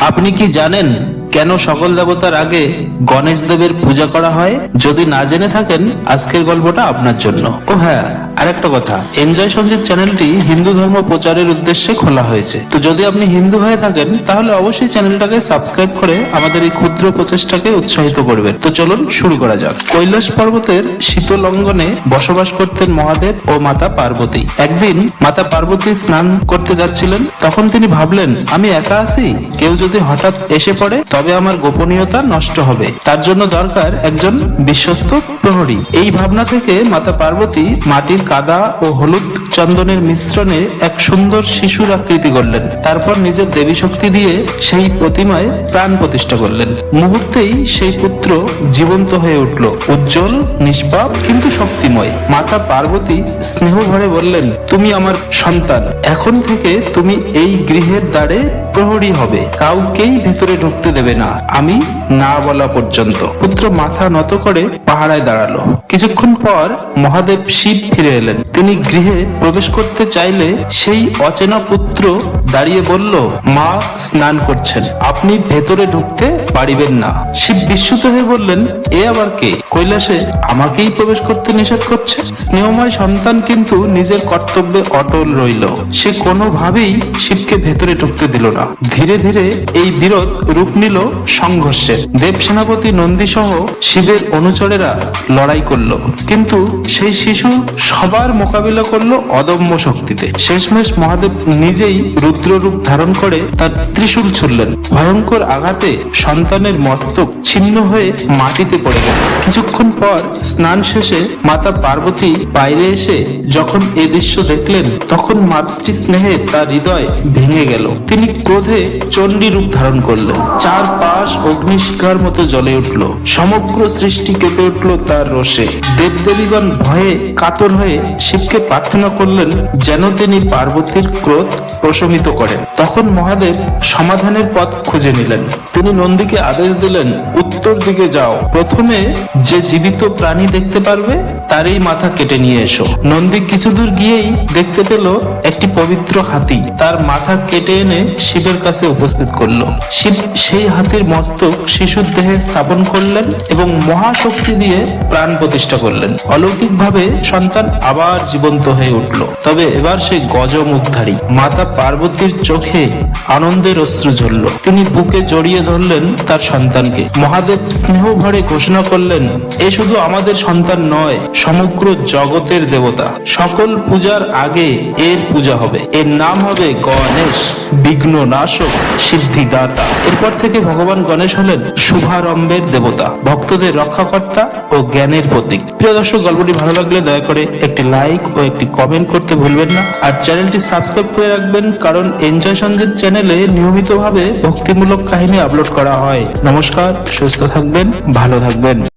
আপনি কি জানেন কেন সকল দেবতার আগে গণেশ দেবের পূজা করা হয়? যদি না জেনে থাকেন, আজকের গল্পটা আপনার জন্য। ও হ্যাঁ আরেকটা কথা এনজয় সঞ্জিত চ্যানেলটি হিন্দু ধর্ম প্রচারের উদ্দেশ্যে খোলা হয়েছে। তো যদি আপনি হিন্দু হয়ে থাকেন, তাহলে অবশ্যই চ্যানেলটাকে সাবস্ক্রাইব করে আমাদের এই ক্ষুদ্র প্রচেষ্টাকে উৎসাহিত করবেন। তো চলুন শুরু করা যাক। কৈলাস পর্বতের শীতল অঙ্গনে বসবাস করতেন মহাদেব ও মাতা পার্বতী। একদিন মাতা পার্বতী স্নান করতে যাচ্ছিলেন, তখন তিনি ভাবলেন, আমি একা আছি? কেউ যদি হঠাৎ এসে পড়ে, তবে আমার গোপনীয়তা নষ্ট হবে। তার জন্য দরকার একজন বিশ্বস্ত প্রহরী। এই ভাবনা থেকে মাতা পার্বতী মাটির কাদা ও হলুদ চন্দনের মিশ্রণে এক সুন্দর শিশুর আকৃতি করলেন তারপর নিজের দেবী শক্তি দিয়ে সেই প্রতিমায় প্রাণ প্রতিষ্ঠা করলেন। মুহূর্তেই সেই পুত্র জীবন্ত হয়ে উঠল। উজ্জ্বল, নিষ্পাপ, কিন্তু শক্তিময়। মাতা পার্বতী স্নেহ ভরে বললেন, তুমি আমার সন্তান। এখন থেকে তুমি এই গৃহের দ্বারে প্রহরী হবে। কাউকেই ভেতরে ঢুকতে দেবে না। আমি না বলা পর্যন্ত। পুত্র মাথা নত করে পাহারায় দাঁড়াল। কিছুক্ষণ পর মহাদেব শিব ফিরে এলেন। তিনি গৃহে প্রবেশ করতে চাইলে সেই অচেনা পুত্র দাঁড়িয়ে বলল, মা স্নান করছেন। আপনি ভেতরে ঢুকতে পারিবেন না। শিব বিস্মিত হয়ে বললেন, এ আবার কে? কৈলাসে আমাকেই প্রবেশ করতে নিষেধ করছে? স্নেহময় সন্তান কিন্তু নিজের কর্তব্যে অটল রইল। সে কোনোভাবেই শিবকে ভেতরে ঢুকতে দিল না। ধীরে ধীরে এই বিরোধ রূপ নিল সংঘর্ষের। দেব সেনাপতি নন্দী সহ শিবের অনুচরেরা লড়াই করল। কিন্তু সেই শিশু সবার মোকাবিলা করল অদম্য শক্তিতে। শেষমেশ মহাদেব নিজেই রুদ্র রূপ ধারণ করে তার ত্রিশূল ছুড়লেন। ভয়ঙ্কর আঘাতে সন্তানের মস্তক ছিন্ন হয়ে মাটিতে পড়ে গেল। কিছুক্ষণ পর স্নান শেষে মাতা পার্বতী বাইরে এসে যখন এ দৃশ্য দেখলেন, তখন মাতৃ স্নেহে তার হৃদয় ভেঙে গেল। তিনি ক্রোধে চণ্ডী রূপ ধারণ করলেন। চার পাশ অগ্নিশিখার মতো জ্বলে উঠল। সমগ্র সৃষ্টি কেঁপে উঠল তার রোষে দেবদেবীগণ ভয়ে কাতর হয়ে শিবকে প্রার্থনা করলেন যেন তিনি পার্বতীর ক্রোধ প্রশমিত করেন। তখন মহাদেব সমাধানের পথ খুঁজে নিলেন। তিনি নন্দীকে আদেশ দিলেন, উত্তর দিকে যাও। প্রথমে যে জীবিত প্রাণী দেখতে পারবে, তারই মাথা কেটে নিয়ে এসো। নন্দী কিছু দূর গিয়েই দেখতে পেল একটি পবিত্র হাতি। তার মাথা কেটে এনে শিবের কাছে উপস্থিত করল। শিব সেই হাতির মস্তক শিশুর দেহে স্থাপন করলেন এবং মহাশক্তি দিয়ে প্রাণ প্রতিষ্ঠা করলেন। অলৌকিকভাবে সন্তান আবার জীবন্ত হয়ে উঠল। তবে এবার সে গজমুখধারী মাতা পার্বতীর চোখে আনন্দের অশ্রু ঝরল। তিনি বুকে জড়িয়ে ধরলেন তার সন্তানকে। মহাদেব স্নেহ ভরে ঘোষণা করলেন, এ শুধু আমাদের সন্তান নয়, সমগ্র জগতের দেবতা। সকল পূজার আগে এর পূজা হবে। এর নাম হবে গণেশ বিঘ্ন নাশক, সিদ্ধিদাতা। এরপর থেকে ভগবান গণেশ হলেন শুভারম্ভের দেবতা, ভক্তদের রক্ষাকর্তা ও জ্ঞানের প্রতীক। প্রিয় দর্শক, গল্পটি ভালো লাগলে দয়া করে একটি লাইক ও একটি কমেন্ট করতে ভুলবেন না। আর চ্যানেলটি সাবস্ক্রাইব করে রাখবেন, কারণ এনজয় সঞ্জিত চ্যানেলে নিয়মিতভাবে ভক্তিমূলক কাহিনী আপলোড করা হয়। নমস্কার, সুস্থ থাকবেন, ভালো থাকবেন।